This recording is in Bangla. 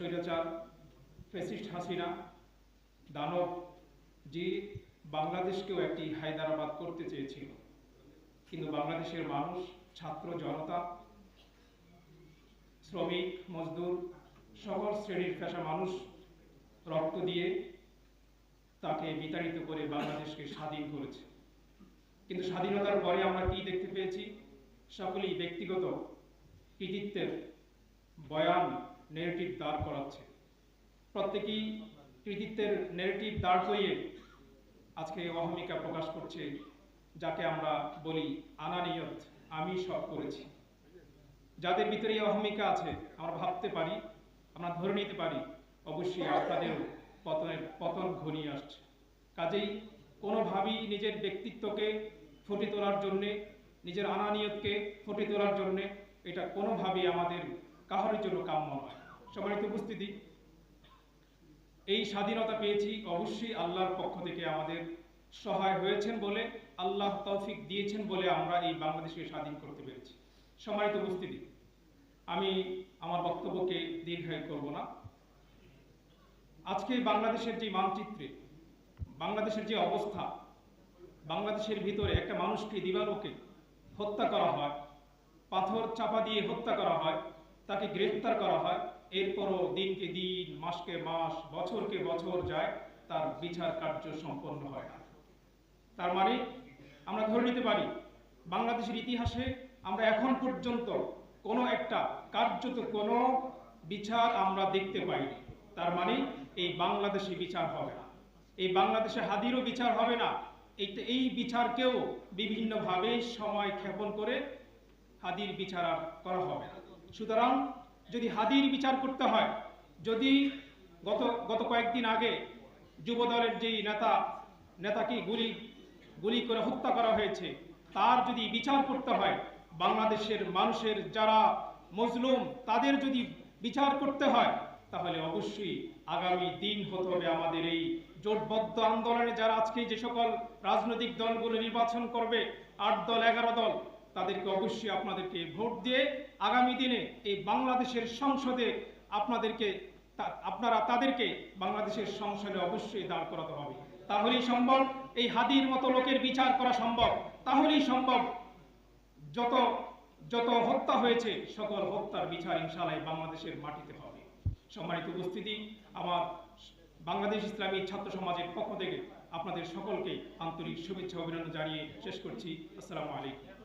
স্বৈরাচার ফেসিস্ট হাসিনা, দানব, যে বাংলাদেশকেও একটি হায়দারাবাদ করতে চেয়েছিল। কিন্তু বাংলাদেশের মানুষ, ছাত্র জনতা, শ্রমিক, মজদুর সকল শ্রেণির পেশা মানুষ, রক্ত দিয়ে তাকে বিতাড়িত করে বাংলাদেশকে স্বাধীন করেছে। কিন্তু স্বাধীনতার পরে আমরা কি দেখতে পেয়েছি? সকলেই ব্যক্তিগত কৃতিত্বের বয়ান নেগেটিভ দাঁড় করাচ্ছে। প্রত্যেকেই কৃতিত্বের নেগেটিভ দাঁড় করিয়ে আজকে অহমিকা প্রকাশ করছে, যাকে আমরা বলি আনানিয়ত, আমি সব করেছি। যাদের ভিতরে অহমিকা আছে, আমরা ভাবতে পারি, আমরা ধরে নিতে পারি, অবশ্যই আপনাদের পতনের পতন ঘনিয়ে আসছে। কাজেই কোনোভাবেই নিজের ব্যক্তিত্বকে ফুটে তোলার জন্যে, নিজের আনানিয়তকে ফুটে তোলার জন্যে এটা কোনোভাবেই আমাদের কাহারের জন্য কাম্য নয়। সম্মানিত উপস্থিতি। এই স্বাধীনতা পেয়েছি অবশ্যই আল্লাহর পক্ষ থেকে আমাদের সহায় হয়েছেন বলে, আল্লাহ তৌফিক দিয়েছেন বলে আমরা এই বাংলাদেশকে স্বাধীন করতে পেরেছি। সম্মানিত উপস্থিতি, আমি আমার বক্তব্যকে দীর্ঘায়ু করব না। আজকে বাংলাদেশের যে মানচিত্রে, বাংলাদেশের যে অবস্থা, বাংলাদেশের ভিতরে একটা মানুষকে দিবালোকে হত্যা করা হয়, পাথর চাপা দিয়ে হত্যা করা হয়, তাকে গ্রেফতার করা হয় এরপরও দিনকে দিন, মাসকে মাস, বছরকে বছর যায়, তার বিচার কার্য সম্পন্ন হয় না। তার মানে আমরা ধরে নিতে পারি, বাংলাদেশের ইতিহাসে আমরা এখন পর্যন্ত কোনো একটা কার্যত কোনো বিচার আমরা দেখতে পাইনি। তার মানে এই বাংলাদেশে বিচার হবে না। এই বাংলাদেশে হাদিরও বিচার হবে না। এই বিচারকেও বিভিন্নভাবে সময় ক্ষেপণ করে হাদির বিচার করা হবে না। সুতরাং যদি হাদির বিচার করতে হয়, যদি গত গত কয়েকদিন আগে যুবদলের যেই নেতা, নেতাকে গুলি গুলি করে হত্যা করা হয়েছে, তার যদি বিচার করতে হয়, বাংলাদেশের মানুষের যারা মজলুম, তাদের যদি বিচার করতে হয়, তাহলে অবশ্যই আগামী দিন হতে হবে আমাদের এই জোটবদ্ধ আন্দোলনে, যারা আজকে যে সকল রাজনৈতিক দলগুলো নির্বাচন করবে, আট দল, এগারো দল তাদেরকে অবশ্যই আপনাদেরকে ভোট দিয়ে আগামী দিনে এই বাংলাদেশের সংসদে আপনাদেরকে আপনারা তাদেরকে বাংলাদেশের সংসদে অবশ্যই দাঁড় করাতে হবে। তাহলেই সম্ভব এই হাদির মতো লোকের বিচার করা সম্ভব। তাহলেই সম্ভব যত যত হত্যা হয়েছে, সকল হত্যার বিচার ইনশাআল্লাহ বাংলাদেশের মাটিতে হবে। সম্মানিত উপস্থিতি, আমার বাংলাদেশ ইসলামী ছাত্র সমাজের পক্ষ থেকে আপনাদের সকলকে আন্তরিক শুভেচ্ছা, অভিনন্দন জানিয়ে শেষ করছি। আসসালামু আলাইকুম।